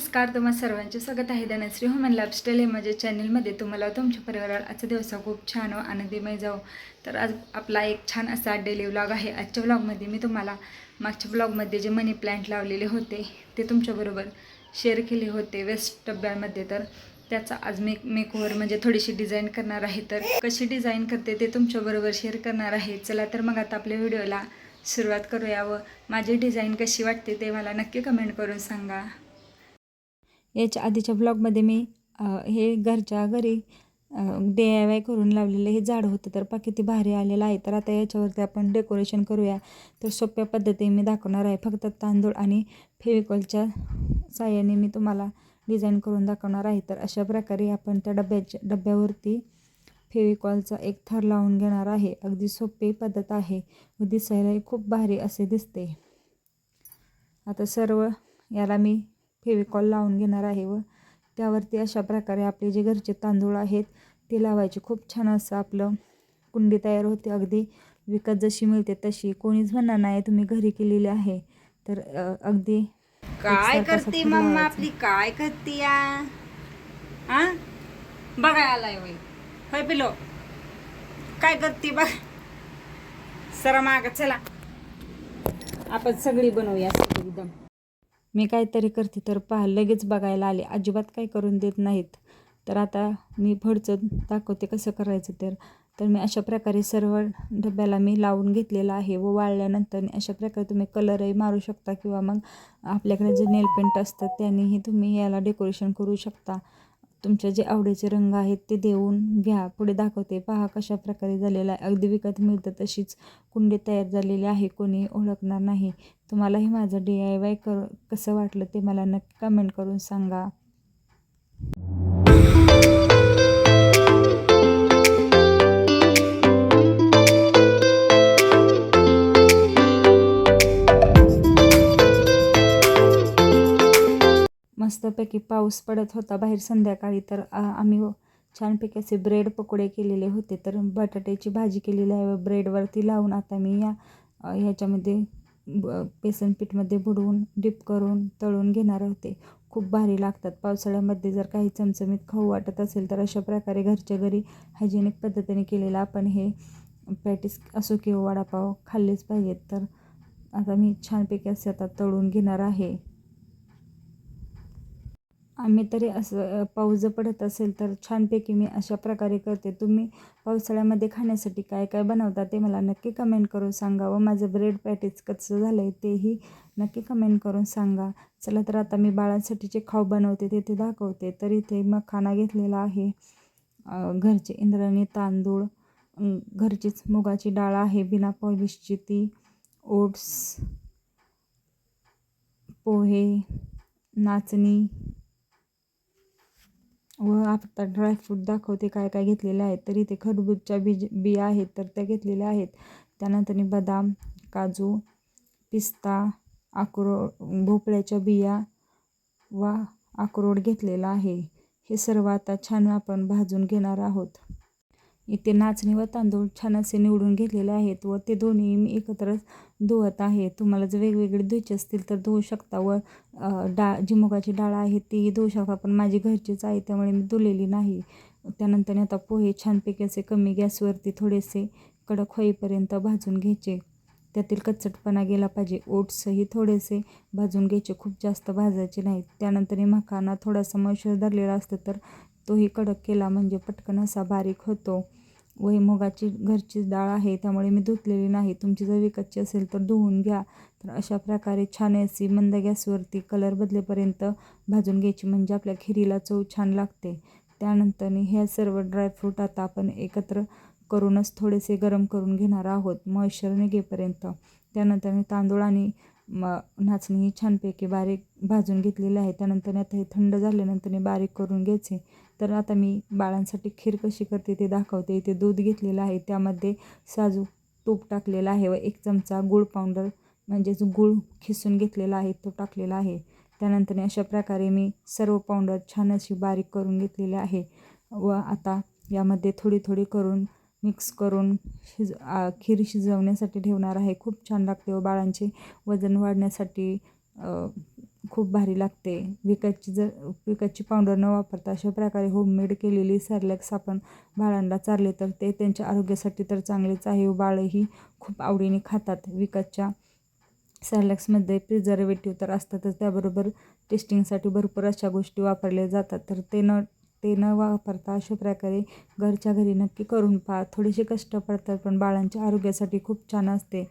नमस्कार तुम्हा सर्वांचे स्वागत आहे. धनश्री ह्युमन लाईफस्टाईल हे माझ्या चॅनलमध्ये. तुम्हाला तुमच्या परिवाराला आजचा दिवस खूप छान व आनंदीमय जाऊ तर आज आपला एक छान असा डेली व्लॉग आहे. आजच्या व्लॉगमध्ये मी तुम्हाला मागच्या ब्लॉगमध्ये जे मनी प्लांट लावलेले होते ते तुमच्याबरोबर शेअर केले होते वेस्ट डब्यामध्ये. तर त्याचा आज मेक मेकओव्हर म्हणजे थोडीशी डिझाईन करणार आहे. तर कशी डिझाईन करते ते तुमच्याबरोबर शेअर करणार आहे. चला तर मग आता आपल्या व्हिडिओला सुरुवात करूया व माझी डिझाईन कशी वाटते ते मला नक्की कमेंट करून सांगा. याच्या आधीच्या ब्लॉगमध्ये मी हे घरच्या घरी डे आय वाय करून लावलेलं हे झाड होतं. तर पा किती भारी आलेलं आहे. तर आता याच्यावरती आपण डेकोरेशन करूया. तर सोप्या पद्धतीने मी दाखवणार आहे. फक्त तांदूळ आणि फेविकॉलच्या साह्याने मी तुम्हाला डिझाईन करून दाखवणार आहे. तर अशा प्रकारे आपण त्या डब्याच्या डब्यावरती फेविकॉलचा एक थर लावून घेणार आहे. अगदी सोपी पद्धत आहे. व दिसायलाही खूप भारी असे दिसते. आता सर्व याला मी फेविकॉल लावून घेणार आहे व त्यावरती अशा प्रकारे आपले जे घरचे तांदूळ आहेत ते लावायचे. खूप छान असं आपलं कुंडी तयार होते. अगदी विकत जशी मिळते तशी. कोणीच म्हणणार नाही तुम्ही घरी केलेली आहे. तर अगदी काय करते मम्मा. आपली? काय करते या? हा बघाय आलाय वय होय पिलो. काय करते बघ. सरा माग चला. आपण सगळी बनवूया एकदम. मी काहीतरी करते तर पहा लगेच बघायला आले. अजिबात काही करून देत नाहीत. तर आता मी फडचं दाखवते कसं करायचं तर. तर मी अशा प्रकारे सर्व डब्याला मी लावून घेतलेला आहे व वाळल्यानंतर अशा प्रकारे तुम्ही कलरही मारू शकता किंवा मग आपल्याकडे जे नेलपेंट असतात त्यानेही तुम्ही याला डेकोरेशन करू शकता. तुमच्या जे आवडीचे रंग आहेत ते देऊन घ्या. पुढे दाखवते. पहा कशा प्रकारे झालेला आहे अगदी विकत मिळतं तशीच कुंडी तयार झालेली आहे. कोणी ओळखणार नाही. तुम्हालाही माझं डी आय वाय कर कसं वाटलं ते मला नक्की कमेंट करून सांगा. मस्तपैकी पाऊस पडत होता बाहेर संध्याकाळी तर आम्ही छानपैकी असे ब्रेड पकोडे केलेले होते. तर बटाट्याची भाजी केलेली आहे व ब्रेडवरती लावून आता मी या ह्याच्यामध्ये ब- बेसन पीठमध्ये बुडवून डिप करून तळून घेणार होते. खूप भारी लागतात. पावसाळ्यामध्ये जर काही चमचमीत खाऊ वाटत असेल तर अशा प्रकारे घरच्या घरी हायजेनिक पद्धतीने केलेलं आपण हे पॅटीस असो किंवा वडापाव खाल्लेच पाहिजेत. तर आता मी छानपैकी असे आता तळून घेणार आहे. आम्ही तरी असं पाऊस जर पडत असेल तर छानपैकी मी अशा प्रकारे करते. तुम्ही पावसाळ्यामध्ये खाण्यासाठी काय काय बनवता ते मला नक्की कमेंट करून सांगा व माझं ब्रेड पॅटीज कसं झालं आहे तेही नक्की कमेंट करून सांगा. चला तर आता मी बाळांसाठी जे खाऊ बनवते ते ते दाखवते. तर इथे मखाना घेतलेला आहे घरचे इंद्रणी तांदूळ घरचीच मुगाची डाळ आहे बिना पॉलिशची ती ओट्स पोहे नाचणी व आता ड्रायफ्रूट दाखवते काय काय घेतलेले आहेत. तर इथे खरबूजच्या बीज बिया आहेत तर त्या घेतलेल्या आहेत. त्यानंतर बदाम काजू पिस्ता अक्रोड भोपळ्याच्या बिया व अक्रोड घेतलेला आहे. हे सर्व आता छान आपण भाजून घेणार आहोत. इथे नाचणी व तांदूळ छान असे निवडून घेतलेले आहेत व ते दोन्ही मी एकत्र धुवत आहे. तुम्हाला जर वेगवेगळे धुवायचे असतील तर धुवू शकता व डा डाळ जी मुगाची डाळ आहे तीही धुवू शकता पण माझी घरचीच आहे त्यामुळे मी धुलेली नाही. त्यानंतर आता पोहे छानपैकी असे कमी गॅसवरती थोडेसे कडक होईपर्यंत भाजून घ्यायचे. त्यातील कच्चटपणा गेला पाहिजे. ओट्सही थोडेसे भाजून घ्यायचे. खूप जास्त भाजायचे नाहीत. त्यानंतर मखाना थोडासा मौशर धरलेला असतं तर तोही कडक केला म्हणजे पटकन असा बारीक होतो. भुईमुगाची मुगाची घरची डाळ आहे त्यामुळे मी धुतलेली नाही. तुमची जर विकतची असेल तर धुवून घ्या. तर अशा प्रकारे छान अशी मंद गॅसवरती कलर बदलेपर्यंत भाजून घ्यायची म्हणजे आपल्या खिरीला चव छान लागते. त्यानंतर ह्या सर्व ड्रायफ्रूट आता आपण एकत्र करूनच थोडेसे गरम करून घेणार आहोत मॉइश्चर निघेपर्यंत त्यानंतर मी तांदूळ आणि म नाचणी ही छानपैकी बारीक भाजून घेतलेली आहे. त्यानंतर आता हे थंड झाल्यानंतर बारीक करून घ्यायचे. तर आता मी बाळांसाठी खीर कशी करते ते दाखवते. इथे दूध घेतलेलं आहे. त्यामध्ये साजूक तूप टाकलेलं आहे व एक चमचा गूळ पावडर म्हणजेच गूळ खिसून घेतलेला आहे. तो टाकलेला आहे. त्यानंतर अशा प्रकारे मी सर्व पावडर छान अशी बारीक करून घेतलेली आहे व आता यामध्ये थोडी थोडी करून मिक्स करून शिज खीर शिजवण्यासाठी ठेवणार आहे. खूप छान लागते व बाळांचे वजन वाढण्यासाठी खूप भारी लागते. विकतची जर विकतची पावडर न वापरता अशा प्रकारे होममेड केलेली सॅरलॅक्स आपण बाळांना चारले तर ते त्यांच्या आरोग्यासाठी तर चांगलेच आहे. व बाळही खूप आवडीने खातात. विकतच्या सॅरलॅक्समध्ये प्रिझर्वेटिव्ह तर असतातच. त्याबरोबर टेस्टिंगसाठी भरपूर अशा गोष्टी वापरल्या जातात. तर ते न ते न वापरता अशा प्रकारे घरच्या घरी नक्की करून पहा. थोडेसे कष्ट पडतात पण बाळांच्या आरोग्यासाठी खूप छान असते.